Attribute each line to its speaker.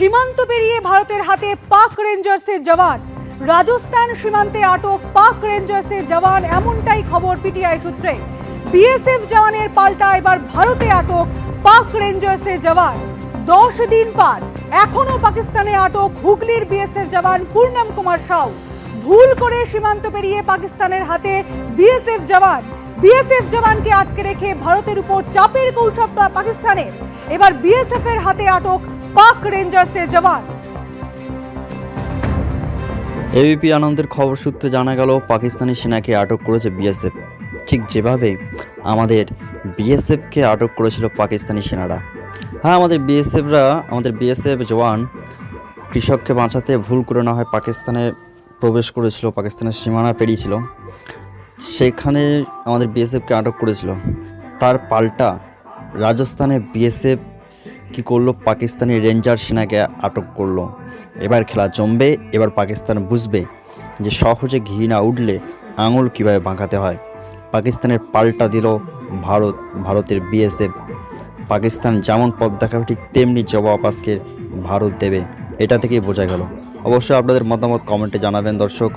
Speaker 1: সীমান্ত পেরিয়ে ভারতের হাতে পাক রেঞ্জার্সের জওয়ান। রাজস্থান সীমান্তে আটক পাক রেঞ্জার্সের জওয়ান, এমনটাই খবর পিটিআই সূত্রে। বিএসএফ জওয়ানের পাল্টা এবার ভারতে আটক পাক রেঞ্জার্সের জওয়ান। দশ দিন পার এখনও পাকিস্তানে আটক হুগলির বিএসএফ জওয়ান পূর্ণম কুমার সাউ। ভুল করে সীমান্ত পেরিয়ে পাকিস্তানের হাতে বিএসএফ জওয়ান। বিএসএফ জওয়ানকে আটকে রেখে ভারতের উপর চাপের কৌশল পা- পাকিস্তানের। এবার বিএসএফ এর হাতে আটক পাক রেঞ্জার্সের জওয়ান
Speaker 2: এবিপি আনন্দের খবর সূত্রে জানা গেল, পাকিস্তানি সেনাকে আটক করেছে বিএসএফ ঠিক যেভাবে আমাদের বিএসএফকে আটক করেছিল পাকিস্তানি সেনারা। হ্যাঁ আমাদের বিএসএফরা আমাদের বিএসএফ জওয়ান কৃষককে বাঁচাতে ভুল করে না হয় পাকিস্তানে প্রবেশ করেছিল, পাকিস্তানের সীমানা পেরিয়েছিল। সেখানে আমাদের বিএসএফকে আটক করেছিল। তার পাল্টা রাজস্থানে বিএসএফ কি করল? পাকিস্তানি রেঞ্জার সেনাকে আটক করল। এবার খেলা জমবে, এবার পাকিস্তান বুঝবে যে সহজে ঘি না উঠলে আঙুল কীভাবে বাঁকাতে হয়। পাকিস্তানের পাল্টা দিল ভারত, ভারতের বিএসএফ। পাকিস্তান যেমন পথ দেখাবে, ঠিক তেমনি জবাব আজকে ভারত দেবে। এটা থেকেই বোঝা গেল। অবশ্যই আপনাদের মতামত কমেন্টে জানাবেন দর্শক।